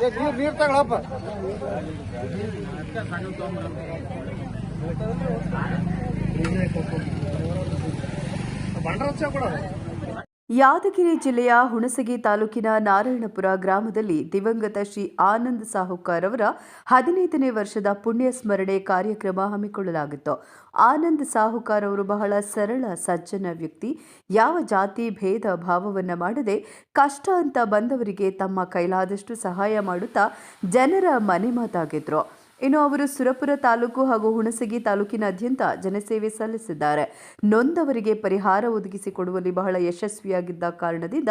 ನೀರ್ ನೀರ್ ತಗೊಳಪ್ಪ. ಬಂಡ್ರ ಹಚ್ಚ ಕೊಡ. ಯಾದಗಿರಿ ಜಿಲ್ಲೆಯ ಹುಣಸಗಿ ತಾಲೂಕಿನ ನಾರಾಯಣಪುರ ಗ್ರಾಮದಲ್ಲಿ ದಿವಂಗತ ಶ್ರೀ ಆನಂದ್ ಸಾಹುಕಾರ್ ಅವರ ಹದಿನೈದನೇ ವರ್ಷದ ಪುಣ್ಯ ಸ್ಮರಣೆ ಕಾರ್ಯಕ್ರಮ ಹಮ್ಮಿಕೊಳ್ಳಲಾಗಿತ್ತು. ಆನಂದ್ ಸಾಹುಕಾರ್ ಅವರು ಬಹಳ ಸರಳ, ಸಜ್ಜನ ವ್ಯಕ್ತಿ. ಯಾವ ಜಾತಿ, ಭೇದ ಭಾವವನ್ನ ಮಾಡದೆ ಕಷ್ಟ ಅಂತ ಬಂದವರಿಗೆ ತಮ್ಮ ಕೈಲಾದಷ್ಟು ಸಹಾಯ ಮಾಡುತ್ತಾ ಜನರ ಮನೆ ಮಾತಾಗಿದ್ರು. ಇನ್ನು ಅವರು ಸುರಪುರ ತಾಲೂಕು ಹಾಗೂ ಹುಣಸಗಿ ತಾಲೂಕಿನಾದ್ಯಂತ ಜನಸೇವೆ ಸಲ್ಲಿಸಿದ್ದಾರೆ. ನೊಂದವರಿಗೆ ಪರಿಹಾರ ಒದಗಿಸಿಕೊಡುವಲ್ಲಿ ಬಹಳ ಯಶಸ್ವಿಯಾಗಿದ್ದ ಕಾರಣದಿಂದ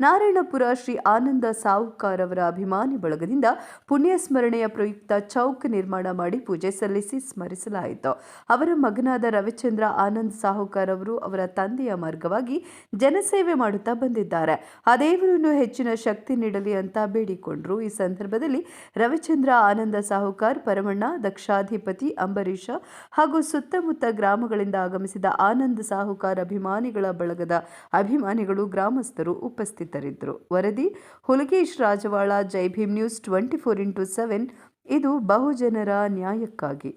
ನಾರಾಯಣಪುರ ಶ್ರೀ ಆನಂದ ಸಾಹುಕಾರ್ ಅವರ ಅಭಿಮಾನಿ ಬಳಗದಿಂದ ಪುಣ್ಯ ಸ್ಮರಣೆಯ ಪ್ರಯುಕ್ತ ಚೌಕ್ ನಿರ್ಮಾಣ ಮಾಡಿ ಪೂಜೆ ಸಲ್ಲಿಸಿ ಸ್ಮರಿಸಲಾಯಿತು. ಅವರ ಮಗನಾದ ರವಿಚಂದ್ರ ಆನಂದ್ ಸಾಹುಕಾರ್ ಅವರು ಅವರ ತಂದೆಯ ಮಾರ್ಗವಾಗಿ ಜನಸೇವೆ ಮಾಡುತ್ತಾ ಬಂದಿದ್ದಾರೆ. ಆ ದೇವರನ್ನು ಹೆಚ್ಚಿನ ಶಕ್ತಿ ನೀಡಲಿ ಅಂತ ಬೇಡಿಕೊಂಡರು. ಈ ಸಂದರ್ಭದಲ್ಲಿ ರವಿಚಂದ್ರ ಆನಂದ ಸಾಹುಕಾರ್ ಪರಮಣ್ಣ ದಕ್ಷಾಧಿಪತಿ ಅಂಬರೀಷ ಹಾಗೂ ಸುತ್ತಮುತ್ತ ಗ್ರಾಮಗಳಿಂದ ಆಗಮಿಸಿದ ಆನಂದ್ ಸಾಹುಕಾರ ಅಭಿಮಾನಿಗಳ ಬಳಗದ ಅಭಿಮಾನಿಗಳು ಗ್ರಾಮಸ್ಥರು ಉಪಸ್ಥಿತರಿದ್ದರು. ವರದಿ Hulagesh Rajavala Jai Bhim news twenty four into seven. ಇದು ಬಹುಜನರ ನ್ಯಾಯಕ್ಕಾಗಿ.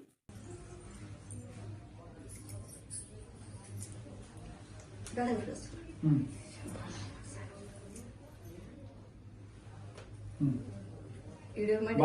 ವಿಡಿಯೋ ಮಾಡಿ